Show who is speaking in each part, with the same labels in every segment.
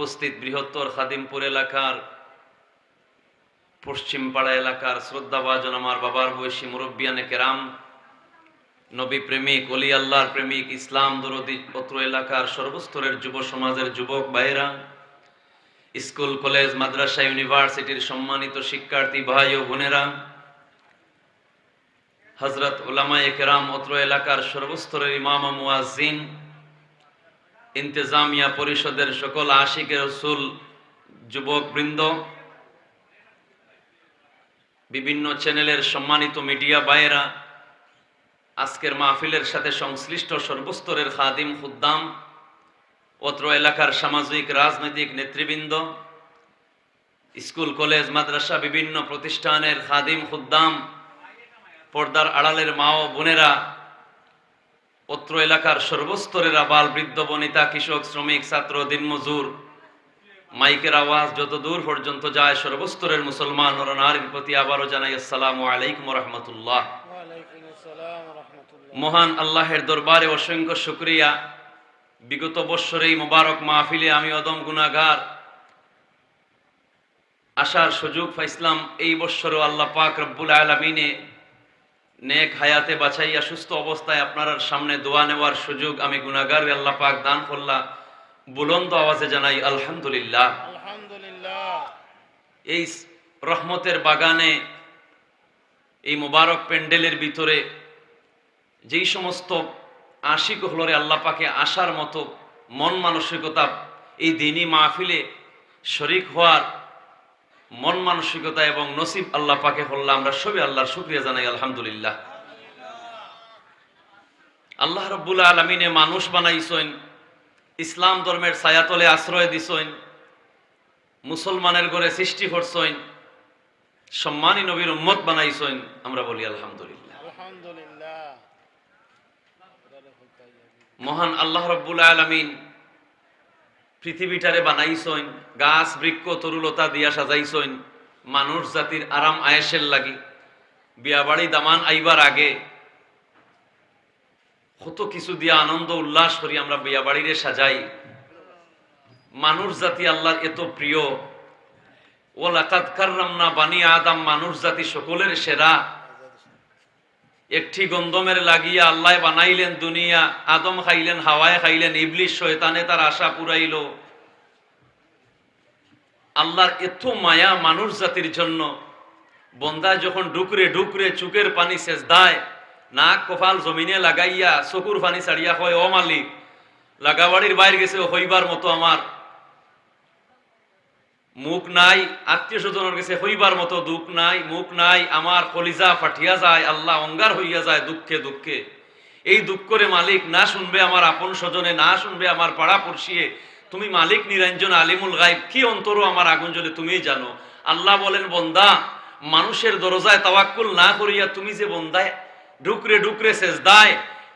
Speaker 1: উপস্থিত বৃহত্তর খাদিমপুর এলাকার পশ্চিম পাড়া এলাকার শ্রদ্ধাভাজন আমার বাবার বয়সী মুরব্বিয়ানে কেরাম, নবী প্রেমিক, অলি আল্লাহর প্রেমিক, ইসলাম দরদি পত্র এলাকার সর্বস্তরের যুব সমাজের যুবক ভাইয়েরা, স্কুল, কলেজ, মাদ্রাসা, ইউনিভার্সিটির সম্মানিত শিক্ষার্থী ভাই ও বোনেরা হজরত ওলামায়ে কেরাম অত্র এলাকার সর্বস্তরের ইমাম ও মুয়াজ্জিন ইন্তেজামিয়া পরিষদের সকল আশিকে রসুল যুবক বৃন্দ বিভিন্ন চ্যানেলের সম্মানিত মিডিয়া ভাইয়েরা, আজকের মাহফিলের সাথে সংশ্লিষ্ট সর্বস্তরের খাদিম খুদ্দাম, অত্র এলাকার সামাজিক, রাজনৈতিক নেতৃবৃন্দ, স্কুল, কলেজ, মাদ্রাসা, বিভিন্ন প্রতিষ্ঠানের খাদিম খুদ্দাম, পর্দার আড়ালের মা ও বোনেরা অত্র এলাকার সর্বস্তরের আবাল, বৃদ্ধ, বনিতা, কৃষক, শ্রমিক, ছাত্র, দিনমজুর, মাইকের আওয়াজ যত দূর পর্যন্ত যায়, সর্বস্তরের মুসলমান ও নারীর প্রতি আবারও জানাই আসসালামু আলাইকুম রহমতুল্লাহ। মহান আল্লাহের দরবারে অসংখ্য শুক্রিয়া। বিগত বৎসর এই মোবারক মাহফিলে আমি অদম গুনাগার আসার সুযোগ পাইছিলাম। এই বৎসরও আল্লাহ পাক রব্বুল আলমিনে নেক হায়াতে বাছাইয়া সুস্থ অবস্থায় আপনার সামনে দোয়া নেওয়ার সুযোগ আমি গুনাগার আল্লাহ পাক দান করলাম বুলন্দ আওয়াজে জানাই আলহামদুলিল্লাহ।
Speaker 2: আলহামদুলিল্লাহ।
Speaker 1: এই রহমতের বাগানে এই মোবারক প্যান্ডেলের ভিতরে যেই সমস্ত আশিক হলরে আল্লাহ পাকে আসার মতো মন মানসিকতা এই দিনই মাহফিলে শরিক হওয়ার মন মানসিকতা এবং নসিব আল্লাহ পাকে হল্লা আমরা সবই আল্লাহর শুক্রিয়া জানাই আলহামদুলিল্লাহ। আল্লাহ রব্বুল আলমিনে মানুষ বানাইছেন ইসলাম ধর্মের ছায়াতলে আশ্রয় দিছেন মুসলমানের ঘরে সৃষ্টি করছেন সম্মানী নবীর উম্মত বানাইছেন আমরা বলি আলহামদুলিল্লাহ।
Speaker 2: আলহামদুলিল্লাহ।
Speaker 1: মহান আল্লাহ রব্বুল আলমিন পৃথিবীটারে বানাইছেন গাছ, বৃক্ষ, তরুলতা দিয়া সাজাইছেন মানুষ জাতির আরাম আয়েসের লাগি। বিয়াবাড়ি দামান আইবার আগে কত কিছু দিয়া আনন্দ উল্লাস করি আমরা বিয়াবাড়িরে সাজাই। মানুষ জাতি আল্লাহর এত প্রিয়। ও লাকাত কাররামনা বানি আদাম, মানুষ জাতি সকলের সেরা। একটি গন্ধমের লাগিয়া আল্লাহ বানাইলেন দুনিয়া, আদম খাইলেন, হাওয়ায় খাইলেন, ইবলিশ শয়তানে তার আশা পুরাইল। আল্লাহর এত মায়া মানুষ জাতির জন্য বন্দায় যখন ডুকরে ডুকরে চুকের পানি শেষ দায় নাক কপাল জমিনে লাগাইয়া, চকুর পানি ছাড়িয়া হয় ও মালিক লাগাবাড়ির বাইরে গেছে, হইবার মতো আমার। মুখ নাই, আত্মীয় স্বজনের কাছে হইবার মতো দুঃখ নাই, মুখ নাই, আমার কলিজা ফাটিয়া যায়, আল্লাহ অঙ্গার হইয়া যায় দুঃখে দুঃখে। এই দুঃখ করে মালিক না শুনবে আমার আপন স্বজনে, না শুনবে আমার পাড়া পড়শিয়ে। তুমি মালিক নিরঞ্জন আলিমুল গাইব কি অন্তরও আমার আগুন জ্বলে তুমিই জানো। আল্লাহ বলেন, বন্দা, মানুষের দরজায় তাওয়াক্কুল না করিয়া তুমি যে বন্দায় ডুকরে ডুকরে শেষ দায়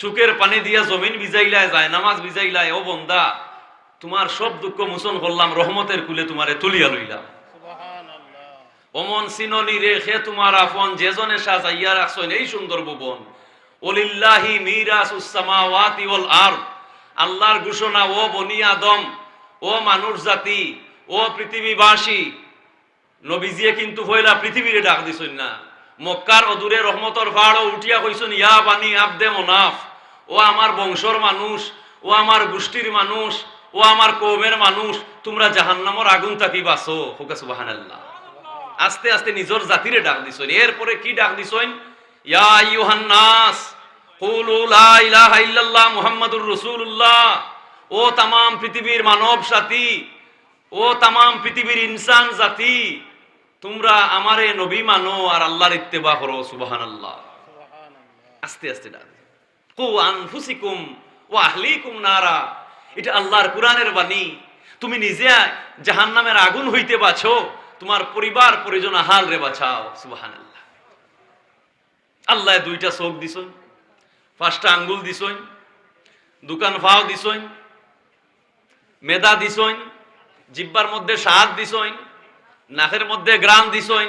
Speaker 1: চুকের পানি দিয়া জমিন ভিজাইলায় যায় নামাজ ভিজাইলায়, ও বন্দা তোমার সব দুঃখ মোচন করলাম রহমতের কুলে তোমারে তুলিয়া লইলাম। অমন সিননি রেখে তোমার আপন যেজনে সাজাইয়া রাখছেন এই সুন্দর ভুবন। ওলিল্লাহি মিরাসুস সামাওয়াতি ওয়াল আরদ। আল্লাহর ঘোষণা ও বনি আদম ও মানুষ জাতি ও পৃথিবীবাসী। নবীজিয়ে কিন্তু হইলা পৃথিবীরে ডাক দিছেন না। মক্কার অদূরে রহমতর পাহাড় উঠিয়া কইছেন ইয়া বানি আবদে মোনাফ ও আমার বংশর মানুষ ও আমার গোষ্ঠীর মানুষ ও আমার কৌমের মানুষ, তোমরা জাহান্নামর আগুন তাকি বাসো হোকা, সুবহানাল্লাহ। আস্তে আস্তে নিজের জাতিরে ডাক দিছেন। এরপরে কি ডাক দিছেন? ইয়া আইয়ুহান নাস, কুলু লা ইলাহা ইল্লাল্লাহ মুহাম্মাদুর রাসূলুল্লাহ। ও তামাম পৃথিবীর মানব জাতি, ও তামাম পৃথিবীর ইনসান জাতি, তোমরা আমারে নবী মানো আর আল্লাহর ইত্তেবা করো, সুবহানাল্লাহ।
Speaker 2: সুবহানাল্লাহ
Speaker 1: আস্তে আস্তে ডাক কু আনফুসিকুম ওয়া আহলিকুম নারা। এটা আল্লাহর কোরআনের বাণী। তুমি নিজে জাহান্নামের আগুন হইতে বাছো তোমার পরিবার পরিজন হাল রে বাঁচাও। সুবহানাল্লাহ। আল্লাহ দুইটা চোখ দিছই পাঁচটা আঙ্গুল দিছই দোকান ফাও দিছই মেদা দিছই জিব্বার মধ্যে স্বাদ দিছই নাকের মধ্যে গ্রাম দিছই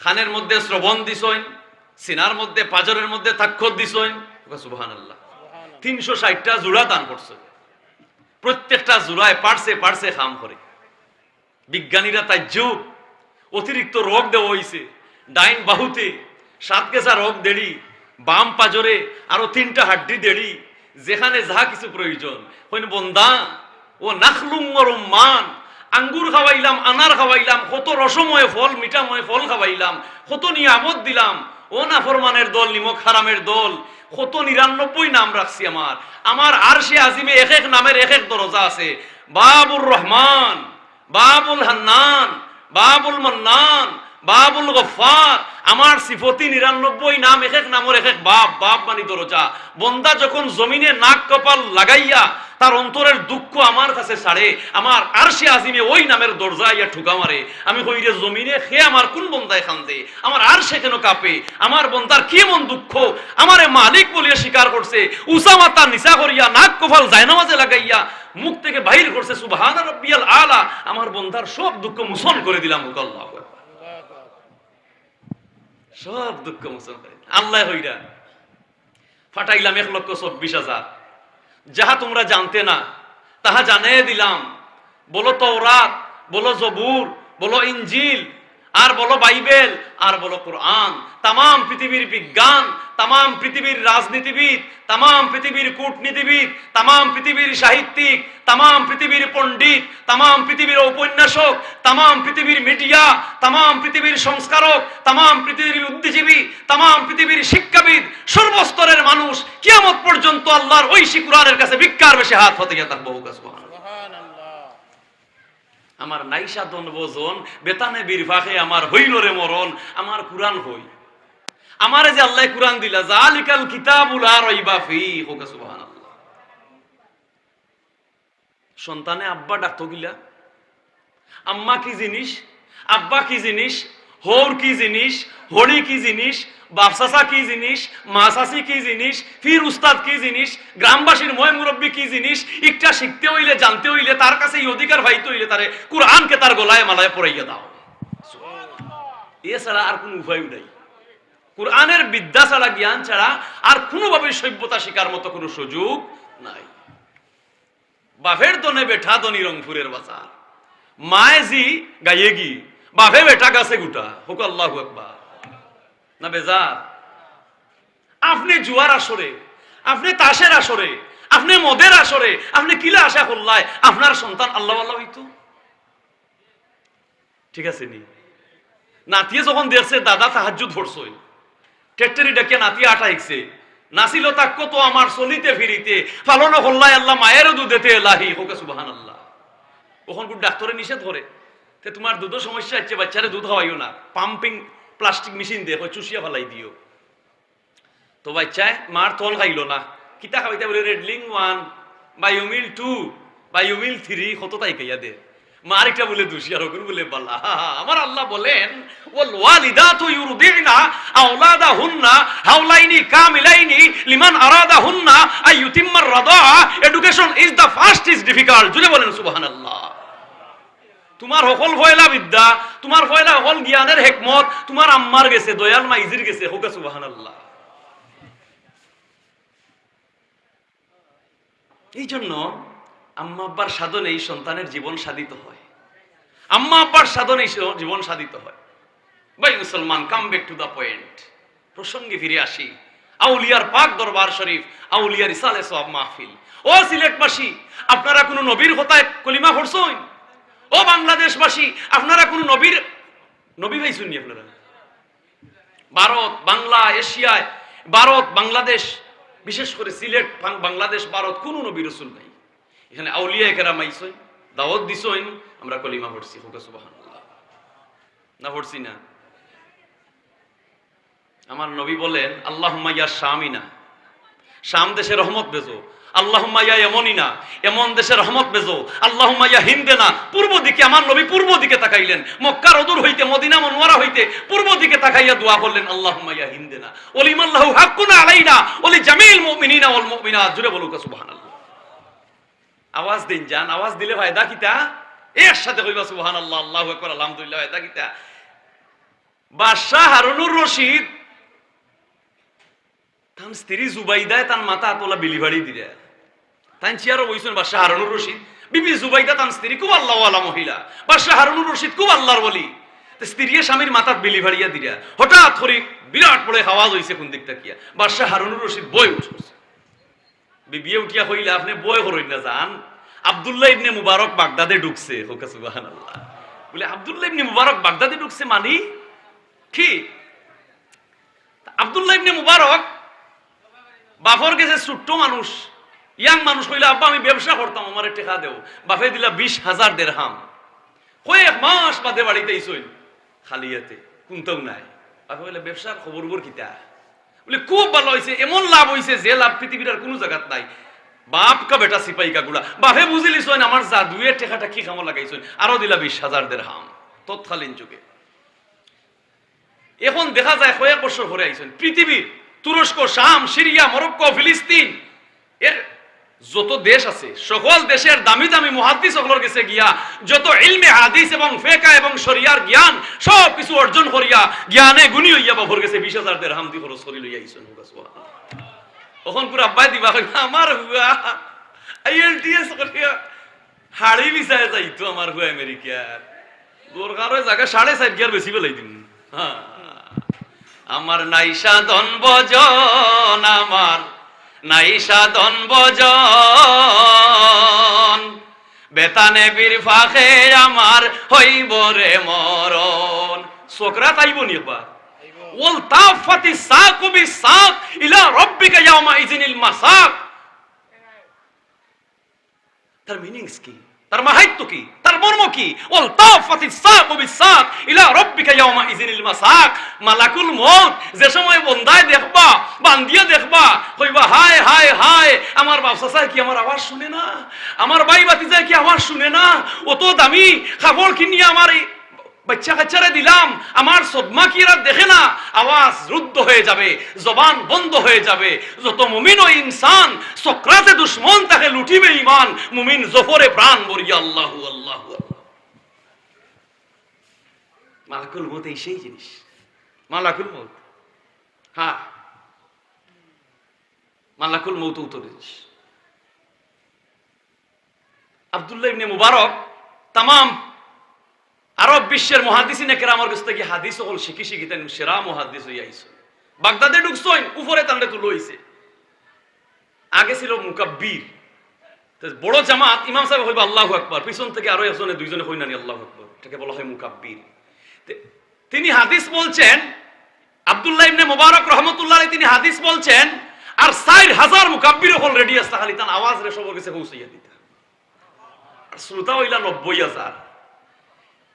Speaker 1: খানের মধ্যে শ্রবণ দিছই সিনার মধ্যে পাজরের মধ্যে তাক্ষর দিছই সুবহান আল্লাহ তিনশো ষাটটা জোড়া দান করছে প্রত্যেকটা জোড়ায় পারছে পারছে খাম করে। বিজ্ঞানীরা তাই যুগ, অতিরিক্ত রোগ দেওয়া হয়েছে ডাইন বাহুতে সাত গেছা রোগ দেড়ি, বাম পাজরে আরও তিনটা হাড্ডি দেড়ি, যেখানে যাহা কিছু প্রয়োজন। হইন বন্দা, ও নাখলুম মান আঙ্গুর খাওয়াইলাম, আনার খাওয়াইলাম, কত রসময় ফল, মিঠাময় ফল খাওয়াইলাম, কত নিয়ামত দিলাম। ও নাফরমানের দল, নিমক হারামের দল কত নিরানব্বই নাম রাখছি আমার। আমার আর সে আজিমে এক এক নামের এক এক দরজা আছে। বাবুর রহমান, বাবুল হান্নান, বাবুল মান্নান, বাবুল গফার আমার সিফতি নিরানব্বই নাম এক এক নামের এক এক বাপ বাপ মানি দরজা। বন্দা যখন জমিনে নাক কপাল লাগাইয়া তার অন্তরের দুঃখ আমার কাছে ছাড়ে আমার আর সে আজিমে ওই নামের দরজা ইয়া ঠুকা মারে। আমি কই রে জমিনে খে আমার কোন বন্দায় খান্দে, আমার আর সে কেন কাঁপে? আমার বন্দার কি এমন দুঃখ? আমারে মালিক বলিয়া স্বীকার করছে, উসামা তার নিসা করিয়া নাক কপাল জায়নামাজে লাগাইয়া মুখ থেকে বাহির করছে সুবহান রাব্বিয়াল আলা। আমার বন্দার সব দুঃখ মুসন করে দিলাম আল্লাহু। সব দুঃখ মোচন করে আল্লাহ হইরা, ফাটাইলাম এক লক্ষ চব্বিশ হাজার। যাহা তোমরা জানতে না তাহা জানিয়ে দিলাম। বলো তৌরাত বলো জবুর বলো ইঞ্জিল আর বলো বাইবেল আর বলো কোরআন তাম পৃথিবীর বিজ্ঞান তাম পৃথিবীর রাজনীতিবিদ তাম পৃথিবীর কূটনীতিবিদ তাম পৃথিবীর সাহিত্যিক তাম পৃথিবীর পণ্ডিত তাম পৃথিবীর ঔপন্যাসক তাম পৃথিবীর মিডিয়া তাম পৃথিবীর সংস্কারক তাম পৃথিবীর বুদ্ধিজীবী তাম পৃথিবীর শিক্ষাবিদ সর্বস্তরের মানুষ কিয়ামত পর্যন্ত আল্লাহর ওই শিকুরানের কাছে ভিক্ষার বেশি হাত হতে গিয়ে তার বহু
Speaker 2: সুবহানাল্লাহ।
Speaker 1: আমার নাইসা দন বোজন বেতানে বীরভাগে আমার হইল রে মরণ, আমার কুরআন হই। আমারে যে আল্লাহ কুরআন দিলা জালিকাল কিতাবুল আর রাইবা ফি হোক, সুবহানাল্লাহ। সন্তানে আব্বা ডাকতো গিলা, আম্মা কি জিনিস, আব্বা কি জিনিস, হৌর কি জিনিস, হরি কি জিনিস বাপসাসা কি জিনিস? মাসাসি কি জিনিস? ফির উস্তাদ কি জিনিস? গ্রামবাসীর ময় মুরব্বী কি জিনিস? একটা শিখতে হইলে জানতে হইলে তার কাছে এই অধিকার পাইতে হইলে তারে কোরআনকে তার গলায় মালায় পড়াইয়া দাও। এছাড়া আর কোনো উপায় নাই। কোরআনের বিদ্যা ছাড়া জ্ঞান ছাড়া আর কোনোভাবে সভ্যতা শিকার মতো কোনো সুযোগ নাই। বাফের দনে বেঠা দনি রংপুরের বাজার। মায়ে জি গাইয়ে গি। বাফে বেঠা গাছে গুটা। হুক আল্লাহ একবার না বেজার? আপনি জুয়ার আসরে, আপনি তাসের আসরে, আপনি মদের আসরে, আপনি কিলা আশা করলাই আপনার সন্তান আল্লাহ আল্লাহ হইতো? ঠিক আছে নি? নাতিয়ে যখন দেখছে দাদা সাহায্য ধরছই। টেট্টারি ডাকে নাতি আটা হিকছে। নাছিল তাক কত আমার চলিতে ফিরিতে ফালনো হল্লাই আল্লাহ মায়েরও দুধেতে এলাহি, হোকে সুবাহান আল্লাহ ওখান ডাক্তারে নিষেধ করে। তে তোমার দুধের সমস্যা হচ্ছে, বাচ্চারে দুধ হওয়াইও না। পাম্পিং প্লাস্টিক মেশিন দিয়ে হয় চুষিয়া ফেলাই দিও। তো বাচ্চায় মার তল খাইলো না। কিতা খাইতে বলে রেডলিং ওয়ান বা টু বা থ্রি কত তাই খাইয়া দে? মার একটা বলে দুষি আর ওগুলো বলে, বলা, আমার আল্লাহ বলেন, ওয়াল ওয়ালিদাতু ইউরদিনা আওলাদাহুন্না হাওলাইনি কামিলাইনি লিমান আরাদাহুন্না আই ইউতিম্মার রাদা। Education is the first is difficult জুড়ে বলেন, সুবহানাল্লাহ। তোমার সকল ফয়লা বিদ্যা, তোমার ফয়লা সকল জ্ঞানের হেকমত, তোমার আম্মার গেছে, দয়াল মাইজির গেছে, হোকা সুবহানাল্লাহ। এই জন্য আম্মা আব্বার সাধনে এই সন্তানের জীবন সাধিত হয়। আম্মা আব্বার সাধনে জীবন সাধিত হয়। ভাই মুসলমান come back to the point প্রসঙ্গে ফিরে আসি। আউলিয়ার পাক দরবার শরীফ আউলিয়ার ইসালে সব মাহফিল। ও সিলেটবাসী, আপনারা কোনো নবীর হতায় কলিমা পড়ছেন ও বাংলাদেশবাসী, আপনারা কোনো নবীর, নবী ভাই শুনি আপনারা? ভারত, বাংলা, এশিয়ায়, ভারত, বাংলাদেশ, বিশেষ করে সিলেট বাংলাদেশ, ভারত, কোনো নবী রসুল নাই। এখানে আউলিয়া কেরাম আইসইন দাওয়াত দিছইন আমরা কলিমা পড়ছি হোকা সুবহানাল্লাহ। না পড়ছি না? আমার নবী বলেন আল্লাহ ইয়া শামিনা। শাম দেশে রহমত বেজো। এমনই না, এমন দেশে রহমত বেজো। হিন্দে না, পূর্ব দিকে আমার নবী পূর্ব দিকে তাকাইলেন। মক্কার অদূর হইতে, মদিনা মনোয়ারা হইতে পূর্ব দিকে তাকাইয়া দোয়া করলেন হিন্দে না। আলাইনা, ওলি জামিল বলুক আওয়াজ দিন যান আওয়াজ দিলে ফায়দা কিতা? এর সাথে কইবা সুবহানাল্লাহ, আল্লাহু আকবার, আলহামদুলিল্লাহ ফায়দা কিতা? বাদশাহ হারুনুর রশিদ তার স্ত্রী জুবাইদায় তার মাথা তোলা বিলিভাড়ি দিলে। তাই চেয়ারও বইছেন বা শাহরুনুর রশিদ। বিবি জুবাইদা তান স্ত্রী, খুব আল্লাহওয়ালা মহিলা। বা শাহরুনুর রশিদ, খুব আল্লাহর বলি স্ত্রীয়ে স্বামীর মাথার বিলি ভাড়িয়া দিরা হঠাৎ করে বিরাট পড়ে আওয়াজ হইছে কোন দিক তাকিয়া বাদশাহ হারুনুর রশিদ বই উঠছে। বিবিয়ে উঠিয়া কইলে, আপনি বই করই না যান আব্দুল্লাহ ইবনে মুবারক বাগদাদে ঢুকছে। হোকা, সুবহানাল্লাহ। বলে, আব্দুল্লাহ ইবনে মুবারক বাগদাদে ঢুকছে মানি? কি? আব্দুল্লাহ ইবনে মুবারক বাফর গেছে ছোট্ট মানুষ, ইয়াং মানুষ কইলে, আব্বা, আমি ব্যবসা করতাম, আমার টেকা দেও। বাফে দিলা বিশ হাজার দেড়হাম। কয়েক মাস বাদে বাড়িতে ইসইল খালিয়াতে কোনটাও নাই। বাফে বলে ব্যবসার খবর খবর কিতা? বলে, খুব ভালো হয়েছে এমন লাভ হয়েছে যে লাভ পৃথিবীর আর কোনো জায়গাত নাই। বাপ কা বেটা সিপাই কা গুলা বাফে বুঝিলি সইন আমার জাদুয়ের টেকাটা কি কামো লাগাইছেন আরও দিলা বিশ হাজার দেড়হাম, তৎকালীন যুগে। এখন দেখা যায় কয়েক বছর পরে আইছেন পৃথিবীর তুরস্ক, শাম, সিরিয়া, মরক্কো, ফিলিস্তিন। এর যত দেশ আছে, সকল দেশের দামি দামি মুহাদ্দিস সকলের কাছে গিয়া, যত ইলমে হাদিস এবং ফেকা এবং শরিয়ার জ্ঞান, সব কিছু অর্জন করিয়া, জ্ঞানে গুণী হইয়া বাবর গেছে বিশ হাজার দেড় হামদি খরচ করি লইয়া আইছেন তখন পুরো আব্বাই দিবা, আমার হুয়া আইএলটিএস করিয়া হাড়ি বিছায় যাইতো আমার হুয়া আমেরিকার। দরকার জায়গা সাড়ে চার গিয়ার বেশি বেলাই দিন হ্যাঁ। আমার নাইসা ধন বজন আমার নাইসা ধন বজন বেতানে বীর ফাঁকে আমার হইব রে মরণ। সোকরা, তাইব নি বা ওয়ালতাফাতি সাকু বিসাক ইলা রব্বিকা ইয়াউমা ইযিনিল মাসাক। তার মিনিংস কি? তার মাহাত্য কি? তার মর্ম কি? ওয়াল তাফাতিস সাকু বিসাক ইলা রাব্বিকা ইয়াওমা ইযিনিল মাসাক। মালাকুল মউত, যে সময় বন্দায় দেখবা, বান্দিয়া দেখবা, কইবা, হায় হায় হায়, আমার বাপ চাচা কি আমার আওয়াজ শুনে না? আমার ভাই চাই কি আওয়াজ শুনে না? অত দামি খাবার কিনিয়ে আমার বাচ্চা কাচ্চারে দিলাম, আমার সদমা কি এরা দেখে না? আওয়াজ রুদ্ধ হয়ে যাবে, জবান বন্ধ হয়ে যাবে। যত মুমিন ও ইনসান, সক্রাতে দুশ্মন তাকে লুটিবে ইমান মুমিন জফরে প্রাণ বরিয়া আল্লাহু আল্লাহু মালাকুল মত এই সেই জিনিস। মালাকুল মত হ্যাঁ। মালাকুল মৌত উত্তর জিনিস। আব্দুল্লাহ ইবনে মুবারক তামাম আরব বিশ্বের মহাদিসিনে কেরামর কাছ থেকে হাদিস হল শিখি শিখিতেন সেরা মহাদিস হইয়া আইস। বাগদাদে ঢুকছইন, উপরে তান্ডে তুলো হইছে। আগে ছিল মুকাব্বির। বড় জামাত, ইমাম সাহেব হইবা আল্লাহু আকবার। পিছন থেকে আরও একজনে, দুইজনে হই নানি আল্লাহু আকবার। এটাকে বলা হয় মুকাব্বির। তিনি হাদিস বলছেন, আব্দুল্লাহ ইবনে মুবারক রহমতুল্লাহ তিনি হাদিস বলছেন, আর সাইর হাজার মুকাব্বির হল রেডি আসতা খালি তান আওয়াজ রে সবর কাছে পৌঁছাইয়া দিতা। শ্রোতা হইলা নব্বই হাজার।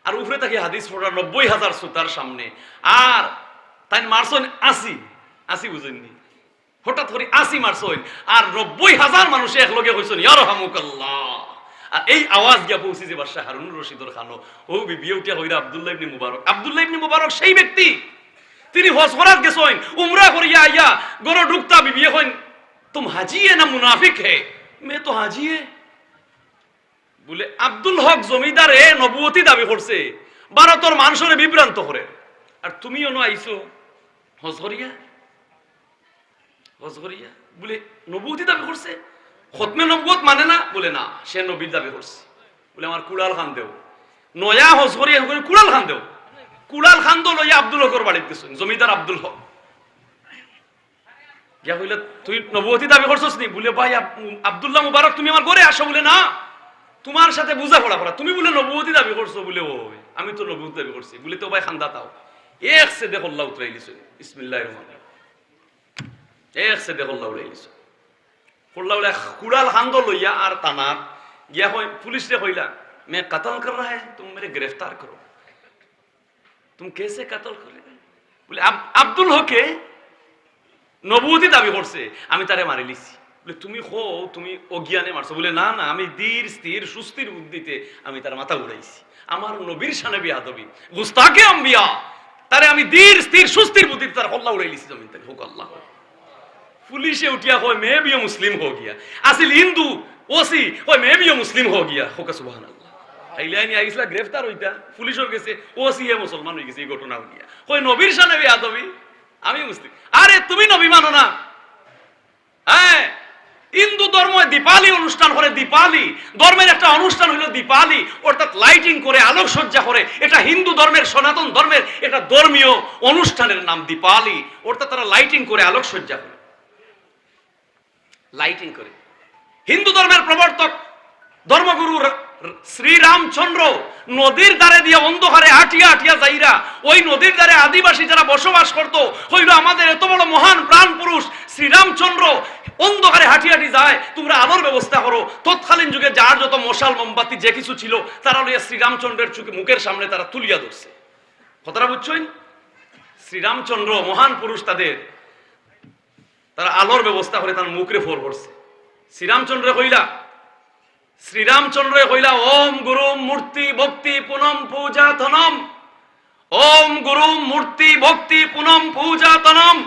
Speaker 1: আর উপরে থাকি হাদিস পড়া নব্বই হাজার শ্রোতার সামনে। আর তাই মারছন আসি আশি। বুঝেননি। হঠাৎ করে আশি মারছন আর নব্বই হাজার মানুষে একলগে হয়েছেন ইয়ার হামুকাল্লাহ আর এই আওয়াজ গিয়া পৌঁছে যে বাদশাহ হারুনুর রশিদর খানো ও বিয়ে উঠিয়া হইরা আব্দুল্লাহ ইবনে মুবারক। আব্দুল্লাহ ইবনে মুবারক সেই ব্যক্তি। তিনি হজ করাত গেছেন উমরা করিয়া আইয়া গরো ঢুকতা বিবিয়ে হইন, তুম হাজিয়ে না মুনাফিক হে? মে তো হাজি হে বলে, আব্দুল হক জমিদারে নবুয়তি দাবি করছে। ভারতর মানুষরে বিভ্রান্ত করে। আর তুমিও ন আইছো? হজরিয়া হজরিয়া বলে, নবুয়তি দাবি করছে? খতমে নবুয়ত মানে না? বলে, না, সে নবীর দাবি করছে। বলে, আমার কুড়াল খান দেও। নয়া হজরিয়া করে কুড়াল খান দেও? কুড়াল খান দো লইয়া আব্দুল হকর বাড়িতে গেছেন জমিদার আব্দুল হক। গিয়া কইলে, তুই নবুয়তি দাবি করছস নি? বলে, ভাই, আব- আব্দুল্লাহ মুবারক, তুমি আমার ঘরে আসো। বলে, না। তোমার সাথে বুঝা পড়া করা। তুমি বলে নবুতি দাবি করছ বলে, ও আমি তো নবু দাবি করছি। বলে তো ভাই খান্দা তাও। এক সে উতরাই দিছো। ইসমিল্লাহ রহমান এক সে উড়াই দিছো। করলা বলে কুড়াল খান্দ লইয়া আর তানার গিয়া হয় পুলিশ রে হইলা মে কাতল কর রা হ্যাঁ তুমি মেরে গ্রেফতার করো। তুমি কেসে কাতল করলে? বলে আব্দুল হকে নবুতি দাবি করছে, আমি তারে মারি লিছি। বলে, তুমি হো, তুমি অজ্ঞানে মারছো। বলে, না না, আমি ধীর, স্থির, সুস্থির বুদ্ধিতে আমি তার মাথা উড়াইছি আমার নবীর সানে বিয়াদবি। গুস্তাকে আম্বিয়া। তারে আমি ধীর, স্থির, সুস্থির বুদ্ধিতে তার হল্লা উড়াইলিছি জমিন থেকে। হোক আল্লাহ পুলিশে উঠিয়া হয় মে বিও মুসলিম হো গিয়া। আসিল হিন্দু, ওসি হয় মে বিও মুসলিম হো গিয়া। হোক সুবাহান আল্লাহ হাইলাইনি আইসলা, গ্রেফতার হইতা। পুলিশের গেছে, ওসি হে মুসলমান হয়ে গেছে, এই ঘটনা হইয়া হয় নবীর সানে বিয়াদবি? আমি মুসলিম। আরে, তুমি নবী মানো না? হ্যাঁ হিন্দু ধর্ম দীপালি অনুষ্ঠান করে দীপালি, ধর্মের একটা অনুষ্ঠান হলো দীপালি, অর্থাৎ লাইটিং করে, আলোকসজ্জা করে, এটা হিন্দু ধর্মের, সনাতন ধর্মের এটা ধর্মীয় অনুষ্ঠানের নাম দীপালি, অর্থাৎ তারা লাইটিং করে, আলোকসজ্জা করে। লাইটিং করে। হিন্দু ধর্মের প্রবর্তক ধর্মগুরু শ্রীরামচন্দ্র নদীর ধারে দিয়ে অন্ধকারে আটিয়া আটিয়া যাইরা, ওই নদীর ধারে আদিবাসী যারা বসবাস করত, হইল আমাদের এত বড় মহান প্রাণ পুরুষ শ্রীরামচন্দ্র। অন্ধকারে হাঁটি হাঁটি যায়, তোমরা আলোর ব্যবস্থা করো। তৎকালীন যুগে যার যত মশাল, মোমবাতি যে কিছু ছিল, তারা লইয়া শ্রীরামচন্দ্রের চুকে মুখের সামনে তারা তুলিয়া ধরছে। কথাটা বুঝছই? শ্রীরামচন্দ্র মহান পুরুষ তাদের, তারা আলোর ব্যবস্থা করে তার মুখরে ফোর করছে। শ্রীরামচন্দ্র কইলা শ্রীরামচন্দ্র কইলা ওম গুরু মূর্তি ভক্তি পুনম পূজা ধনম ওম গুরু মূর্তি ভক্তি পুনম পূজা তনম।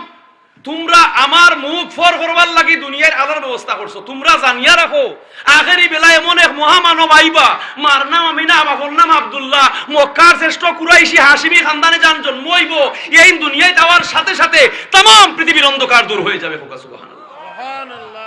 Speaker 1: তোমরা আমার মুখ ফর করবার লাগি দুনিয়ার আলোর ব্যবস্থা করছ। তোমরা জানিয়া রাখো, আখেরি বেলা এমন এক মহামানব আইবা, মার নাম আমিনা বাবুর নাম আব্দুল্লাহ, মক্কার শ্রেষ্ঠ কুরাইশি হাসিমি খানদানে যান জন্ম হইব। এই দুনিয়ায় যাওয়ার সাথে সাথে তাম পৃথিবীর অন্ধকার দূর হয়ে যাবে ফোকা সুবহানাল্লাহ।
Speaker 2: সুবহানাল্লাহ।